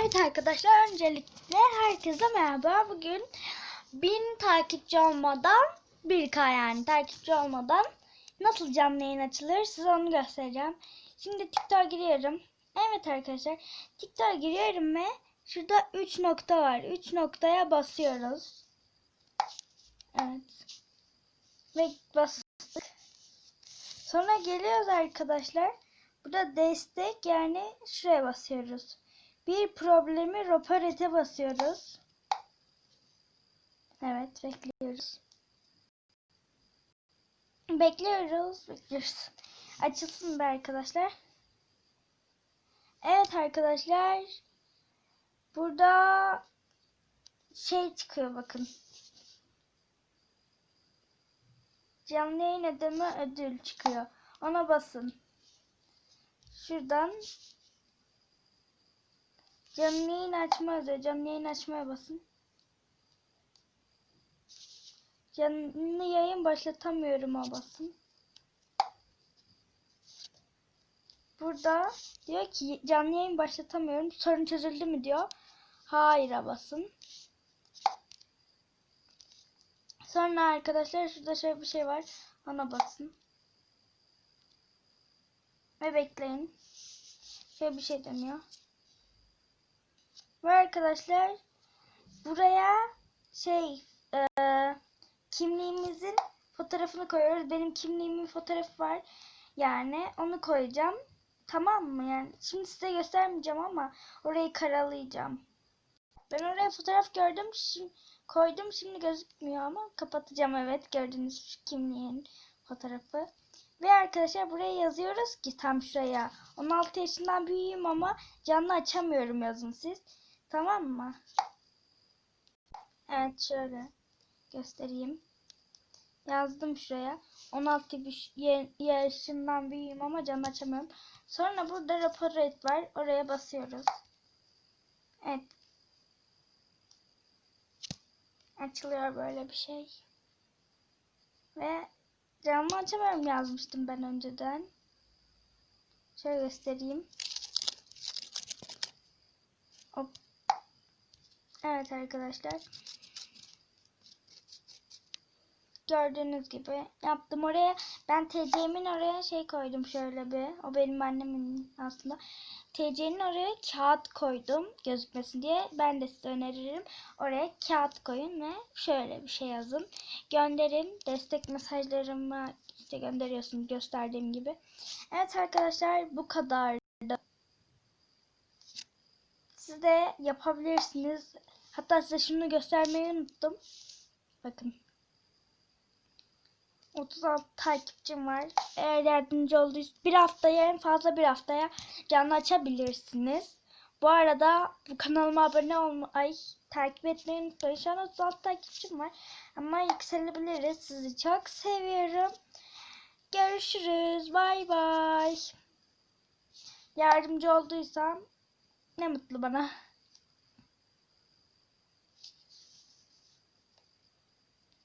Evet arkadaşlar öncelikle herkese merhaba. Bugün bin takipçi olmadan bir k yani takipçi olmadan nasıl canlı yayın açılır size onu göstereceğim. Şimdi TikTok'a giriyorum. Evet arkadaşlar TikTok'a giriyorum ve şurada 3 nokta var. 3 noktaya basıyoruz. Evet. Ve bastık. Sonra geliyoruz arkadaşlar. Burada destek yani şuraya basıyoruz. Bir problemi raporete basıyoruz. Evet bekliyoruz. Bekliyoruz. Bekliyoruz. Açılsın be arkadaşlar. Evet arkadaşlar. Burada şey çıkıyor bakın. Canlı yayın ödeme ödül çıkıyor. Ona basın. Şuradan Canlı yayın açma yazıyor. Canlı yayın açmaya basın. Canlı yayın başlatamıyorum basın. Burada diyor ki canlı yayın başlatamıyorum. Sorun çözüldü mü diyor. Hayır'a basın. Sonra arkadaşlar şurada şöyle bir şey var. Ona basın. Ve bekleyin. Şöyle bir şey dönüyor. Ve arkadaşlar buraya şey e, kimliğimizin fotoğrafını koyuyoruz. Benim kimliğimin fotoğrafı var. Yani onu koyacağım. Tamam mı? Yani şimdi size göstermeyeceğim ama orayı karalayacağım. Ben oraya fotoğraf gördüm. Şimdi koydum. Şimdi gözükmüyor ama kapatacağım. Evet gördüğünüz kimliğin fotoğrafı. Ve arkadaşlar buraya yazıyoruz ki tam şuraya. 16 yaşından büyüğüm ama canlı açamıyorum yazın siz. Tamam mı? Evet şöyle göstereyim. Yazdım şuraya. 16 yaşından büyüğüm ama canlı açamıyorum. Sonra burada rapor et var. Oraya basıyoruz. Evet. Açılıyor böyle bir şey. Ve canlı açamıyorum yazmıştım ben önceden. Şöyle göstereyim. Evet arkadaşlar. Gördüğünüz gibi yaptım oraya. Ben TC'min oraya şey koydum şöyle bir. O benim annemin aslında. TC'nin oraya kağıt koydum gözükmesin diye. Ben de size öneririm. Oraya kağıt koyun ve şöyle bir şey yazın. Gönderin. Destek mesajlarımı işte gönderiyorsunuz gösterdiğim gibi. Evet arkadaşlar bu kadardı. Siz de yapabilirsiniz. Hatta size şunu göstermeyi unuttum. Bakın. 36 takipçim var. Eğer yardımcı olduysa bir haftaya en fazla bir haftaya canlı açabilirsiniz. Bu arada bu kanalıma abone olmayı, takip etmeyi unutmayın. Şu an 36 takipçim var. Ama yükselebiliriz. Sizi çok seviyorum. Görüşürüz. Bay bay. Yardımcı olduysam ne mutlu bana.